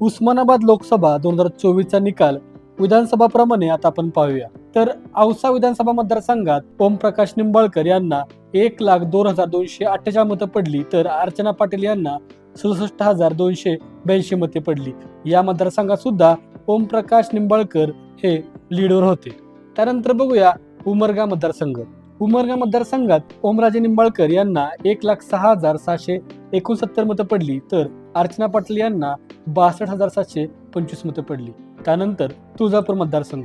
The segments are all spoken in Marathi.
उस्मानाबाद लोकसभा दोन हजार चोवीसचा निकाल विधानसभाप्रमाणे आता आपण पाहूया. तर औसा विधानसभा मतदारसंघात ओमप्रकाश निंबाळकर यांना एक लाख दोन हजार दोनशे अठ्ठेचाळीस मतं पडली तर अर्चना पाटील यांना सदुसष्ट हजार दोनशे ब्याऐंशी मते पडली. या मतदारसंघात सुद्धा ओमप्रकाश निंबाळकर हे लीडवर होते. त्यानंतर बघूया उमरगा मतदारसंघ. उमरगा मतदारसंघात ओमराजे निंबाळकर यांना एक लाख सहा हजार सहाशे एकोणसत्तर मतं पडली तर अर्चना पाटील यांना बासष्ट हजार सातशे पंचवीस मतं पडली. त्यानंतर तुळजापूर मतदारसंघ.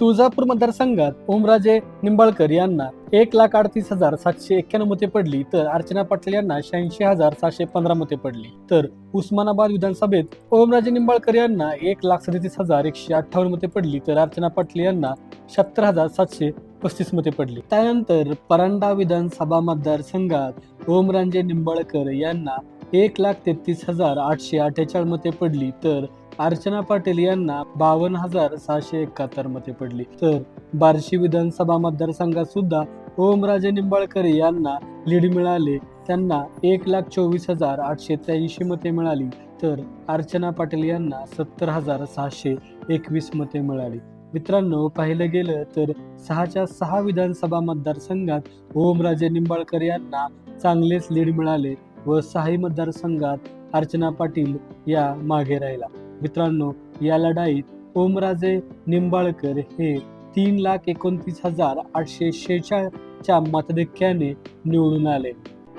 तुळजापूर मतदारसंघात ओमराजे निंबाळकर यांना एक लाख अडतीस हजार सातशे एक्क्याण्णव मते पडली तर अर्चना पाटील यांना शहाऐंशी हजार सातशे पंधरा मते पडली. तर उस्मानाबाद विधानसभेत ओमराजे निंबाळकर यांना एक लाख सदतीस हजार एकशे अठ्ठावन्न मते पडली तर अर्चना पाटील यांना शहात्तर हजार सातशे पस्तीस मते पडली. त्यानंतर परांडा विधानसभा मतदारसंघात ओमराजे निंबाळकर यांना एक लाख तेहतीस हजार आठशे अठ्ठेचाळीस मते पडली. तर अर्चना पाटील यांना बावन्न हजार सहाशे एकाहत्तर मते पडली. तर बार्शी विधानसभा मतदारसंघात सुद्धा ओमराजे निंबाळकर यांना लीड मिळाले. त्यांना एक लाख चोवीस हजार आठशे त्र्याऐंशी मते मिळाली. तर अर्चना पाटील यांना सत्तर हजार सहाशे एकवीस मते मिळाली. मित्रांनो पाहिलं गेलं तर सहाच्या सहा विधानसभा मतदारसंघात ओमराजे निंबाळकर यांना चांगलेच लीड मिळाले व सहाही मतदारसंघात अर्चना पाटील या मागे राहिला. मित्रांनो या लढाईत ओमराजे निंबाळकर हे तीन लाख एकोणतीस हजार आठशे शेहेचाळच्या मतधिक्याने निवडून आले.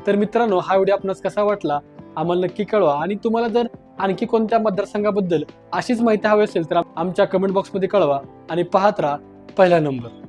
तर मित्रांनो हा व्हिडिओ आपणास कसा वाटला? आम्हाला नक्की कळवा. आणि तुम्हाला जर आणखी कोणत्या मतदारसंघाबद्दल अशीच माहिती हवी असेल तर आमच्या कमेंट बॉक्समध्ये कळवा आणि पाहत राहा पहिला नंबर